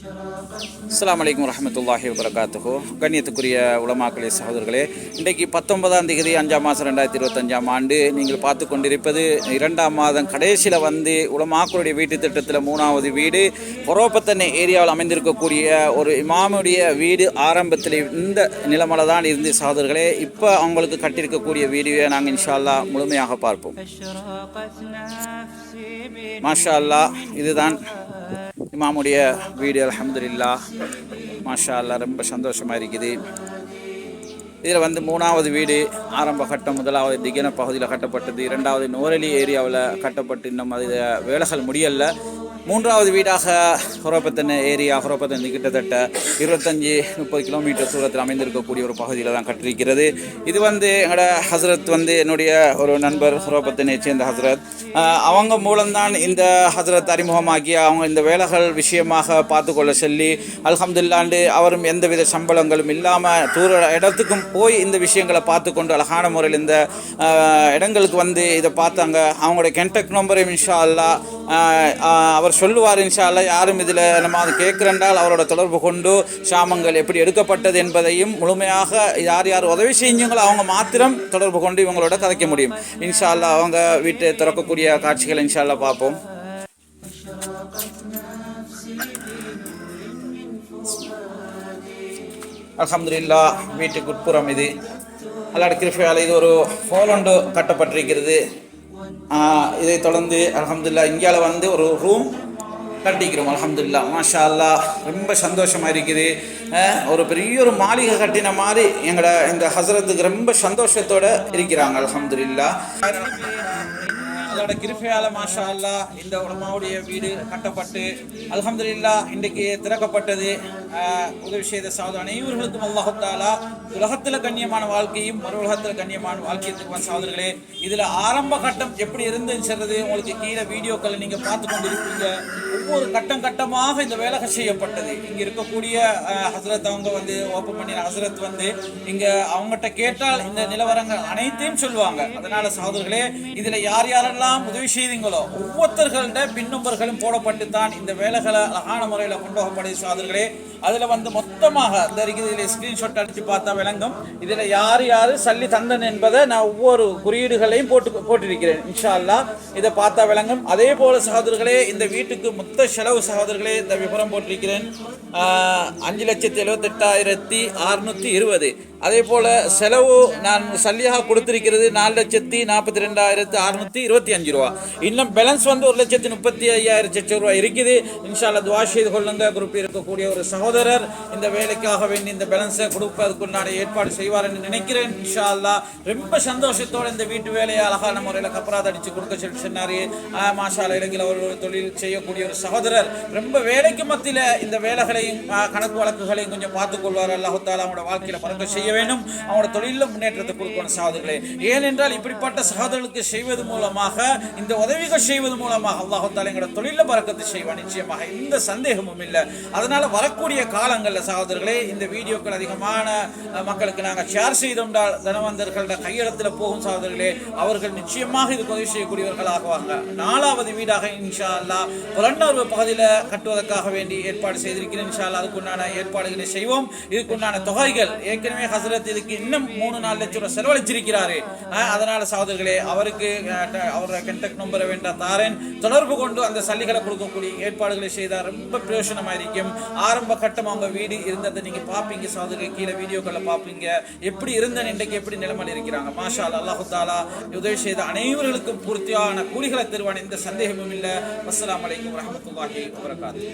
அஸ்லாம் வலைக்கம் வரமத்துல்லாஹி வரகாத்துஹோ கண்ணியத்துக்குரிய உலமாக்களே சகோதரர்களே இன்றைக்கு பத்தொன்பதாம் தேதி அஞ்சாம் மாதம் ரெண்டாயிரத்தி இருபத்தஞ்சாம் ஆண்டு நீங்கள் பார்த்து கொண்டிருப்பது இரண்டாம் மாதம் கடைசியில் வந்து உலமாக்களுடைய வீட்டு திட்டத்தில் மூணாவது வீடு. பொரோப்பத்தனை ஏரியாவில் அமைந்திருக்கக்கூடிய ஒரு இமாமுடைய வீடு ஆரம்பத்தில் இந்த நிலமலை தான் இருந்து சகோதரர்களே இப்போ அவங்களுக்கு கட்டியிருக்கக்கூடிய வீடியோ நாங்கள் இன்ஷால்லா முழுமையாக பார்ப்போம். மாஷா அல்லா இதுதான் இமாமுடைய வீடு அல்ஹம்துலில்லா மாஷா அல்லாஹ் ரொம்ப சந்தோஷமாக இருக்குது இதில் வந்து மூணாவது வீடு ஆரம்ப கட்டம் முதலாவது திகன பகுதியில் கட்டப்பட்டது. இரண்டாவது நோரலி ஏரியாவில் கட்டப்பட்டு இன்னும் அது வேலைகள் முடியல. மூன்றாவது வீடாக ஹுரோபத்தன் ஏரியா ஹுரோபத்தன் கிட்டத்தட்ட இருபத்தஞ்சி முப்பது கிலோமீட்டர் தூரத்தில் அமைந்திருக்கக்கூடிய ஒரு பகுதியில் தான் கட்டிருக்கிறது இது வந்து எங்களோட ஹசரத் வந்து என்னுடைய ஒரு நண்பர் ஹுரோபத்தனை சேர்ந்த ஹசரத். அவங்க மூலம்தான் இந்த ஹசரத் அறிமுகமாக்கி அவங்க இந்த வேலைகள் விஷயமாக பார்த்து கொள்ள சொல்லி அல்ஹம்துல்லாண்டு அவரும் எந்தவித சம்பளங்களும் இல்லாமல் தூர இடத்துக்கும் போய் இந்த விஷயங்களை பார்த்து கொண்டு அழகான முறையில் இந்த இடங்களுக்கு வந்து இதை பார்த்தாங்க. அவங்களுடைய கென்டெக்ட் நம்பரையும் இன்ஷா அல்லா அவர் சொல்லுவார் இன்ஷால்ல யாரும் இதில் நம்ம அது கேட்குறென்றால் அவரோட தொடர்பு கொண்டு சாமங்கள் எப்படி எடுக்கப்பட்டது என்பதையும் முழுமையாக யார் யார் உதவி செஞ்சீங்களோ அவங்க மாத்திரம் தொடர்பு கொண்டு இவங்களோட கதைக்க முடியும். இன்ஷால்ல அவங்க வீட்டை திறக்கக்கூடிய காட்சிகளை இன்ஷால்ல பார்ப்போம். அலமதுல்லா வீட்டுக்கு உட்புறம் இது. அல்லாட கிருஃபையால் இது ஒரு ஃபோலொண்டு கட்டப்பட்டிருக்கிறது. இதை தொடர்ந்து அலமதுல்லா இந்தியாவில் வந்து ஒரு ரூம் கட்டிக்கிறோம் அலமதுல்லா மாஷா அல்லாஹ் ரொம்ப சந்தோஷமாக இருக்குது. ஒரு பெரிய ஒரு மாளிகை கட்டின மாதிரி எங்களோட இந்த ஹசரத்துக்கு ரொம்ப சந்தோஷத்தோடு இருக்கிறாங்க அலமதுல்லா அதோட கிருஃபையால மாஷா அல்லா இந்த உலமாவுடைய வீடு கட்டப்பட்டு அல்ஹம்துலில்லா இன்றைக்கு திறக்கப்பட்டது. உதவி செய்த சாது அனைவர்களுக்கும் அல்லாஹத்தாலா உலகத்தில் கண்ணியமான வாழ்க்கையும் மறு உலகத்தில் கண்ணியமான வாழ்க்கையும் சாதர்களே இதில் ஆரம்ப கட்டம் எப்படி இருந்துன்னு உங்களுக்கு கீழே வீடியோக்களை நீங்கள் பார்த்து கொண்டிருப்பீங்க. ஒவ்வொரு கட்டம் கட்டமாக இந்த வேலை செய்யப்பட்டது. இங்கே இருக்கக்கூடிய ஹசரத் ஹஸ்ரத் அவங்க வந்து ஓப்பன் பண்ணின ஹஸ்ரத் வந்து இங்கே அவங்ககிட்ட கேட்டால் இந்த நிலவரங்கள் அனைத்தையும் சொல்லுவாங்க. அதனால சகோதரர்களே இதுல யார் யாரெல்லாம் உதவி செய்தீங்களோ? ஒவ்வொருத்தர்கள்ட பின்னம்பர்களும் போடப்பட்டு தான் இந்த வேலைகளை அழகான முறையில் கொண்டு போகப்படுது சாதர்களே அதில் வந்து மொத்தமாக இந்த இருக்குது இதில் ஸ்கிரீன்ஷாட் அடித்து பார்த்தா விளங்கும். இதில் யார் யார் சல்லி தந்தன் என்பதை நான் ஒவ்வொரு குறியீடுகளையும் போட்டு போட்டிருக்கிறேன். இன்ஷா அல்லாஹ் இதை பார்த்தா விளங்கும். அதே போல் சகோதரர்களே இந்த வீட்டுக்கு மொத்த செலவு சகோதரர்களே இந்த விவரம் போட்டிருக்கிறேன். அஞ்சு லட்சத்தி எழுபத்தெட்டாயிரத்தி அறுநூற்றி இருபது. அதே போல செலவு நான் சல்லியாக கொடுத்திருக்கிறது நாலு லட்சத்தி நாற்பத்தி ரெண்டாயிரத்து அறுநூத்தி இருபத்தி அஞ்சு ரூபா. இன்னும் பேலன்ஸ் வந்து ஒரு லட்சத்தி முப்பத்தி ஐயாயிரம் லட்சம் ரூபா இருக்குது. இன்ஷால்லா துவா செய்து கொள்ளுங்க. குரூப் இருக்கக்கூடிய ஒரு சகோதரர் இந்த வேலைக்காக வேண்டி இந்த பேலன்ஸை கொடுப்பதற்குண்டான ஏற்பாடு செய்வார் என்று நினைக்கிறேன். இன்ஷா அல்லா ரொம்ப சந்தோஷத்தோடு இந்த வீட்டு வேலையை அழகான முறையில் கப்பராத அடித்து கொடுக்க சொல்லி சொன்னார். மாஷால இலங்கையில் ஒரு தொழில் செய்யக்கூடிய ஒரு சகோதரர். ரொம்ப வேலைக்கு மத்தியில் இந்த வேலைகளையும் கணக்கு வழக்குகளையும் கொஞ்சம் பார்த்துக் கொள்வார். அல்லாஹு தாலா அவங்களோட வாழ்க்கையில் பறக்க செய்ய வேண்டும். அவங்களோட தொழிலில் முன்னேற்றத்தை கொடுக்கணும் சகோதரர்களே. ஏனென்றால் இப்படிப்பட்ட சகோதரர்களுக்கு செய்வது மூலமாக இந்த உதவிகள் செய்வது மூலமாக அல்லாஹு எங்களோட தொழிலில் பறக்கத்தை செய்வான். நிச்சயமாக எந்த சந்தேகமும் இல்லை. அதனால வரக்கூடிய காலங்களில் சகோதரர்களே இந்த வீடியோக்கள் அதிகமான மக்களுக்கு நாங்கள் ஷேர் செய்தோம்னால் தனவந்தர்களோட கையெழுத்தில் போகும் சகோதரர்களே அவர்கள் நிச்சயமாக இதுக்கு உதவி செய்யக்கூடியவர்களாகுவாங்க நாலாவது வீடாக இன்ஷா அல்லாஹ் புலன்னூர்வு பகுதியில் கட்டுவதற்காக வேண்டி ஏற்பாடு செய்திருக்கிறேன். இன்ஷா அல்லா அதுக்குண்டான ஏற்பாடுகளை செய்வோம். இதுக்குண்டான தொகைகள் ஏற்கனவே ஹசரத் இதுக்கு இன்னும் மூணு நாலு லட்சம் ரூபாய் செலவழிச்சிருக்கிறாரு. அதனால சகோதரர்களே அவருக்கு அஹ், அவரோட கண்டக்ட் நம்பரை வேண்டாம். தாரேன் தொடர்பு கொண்டு அந்த சல்லிகளை கொடுக்கக்கூடிய ஏற்பாடுகளை செய்தால் ரொம்ப பிரயோஜனமா இருக்கும் ஆரம்ப கட்டம் அவங்க வீடு இருந்ததை நீங்க பார்ப்பீங்க சகோதரர்கள். கீழே வீடியோக்களை பார்ப்பீங்க. எப்படி இருந்த இன்றைக்கு எப்படி நிலைமையில் இருக்கிறாங்க. மாஷா அல்லாஹு தாலா உதவி செய்த அனைவர்களுக்கும் பூர்த்தியான கூலிகளை தருவான். எந்த சந்தேகமும் இல்லை. அஸ்லாம் வலைக்கம் வரமத்துல்லாஹி வரகாத்து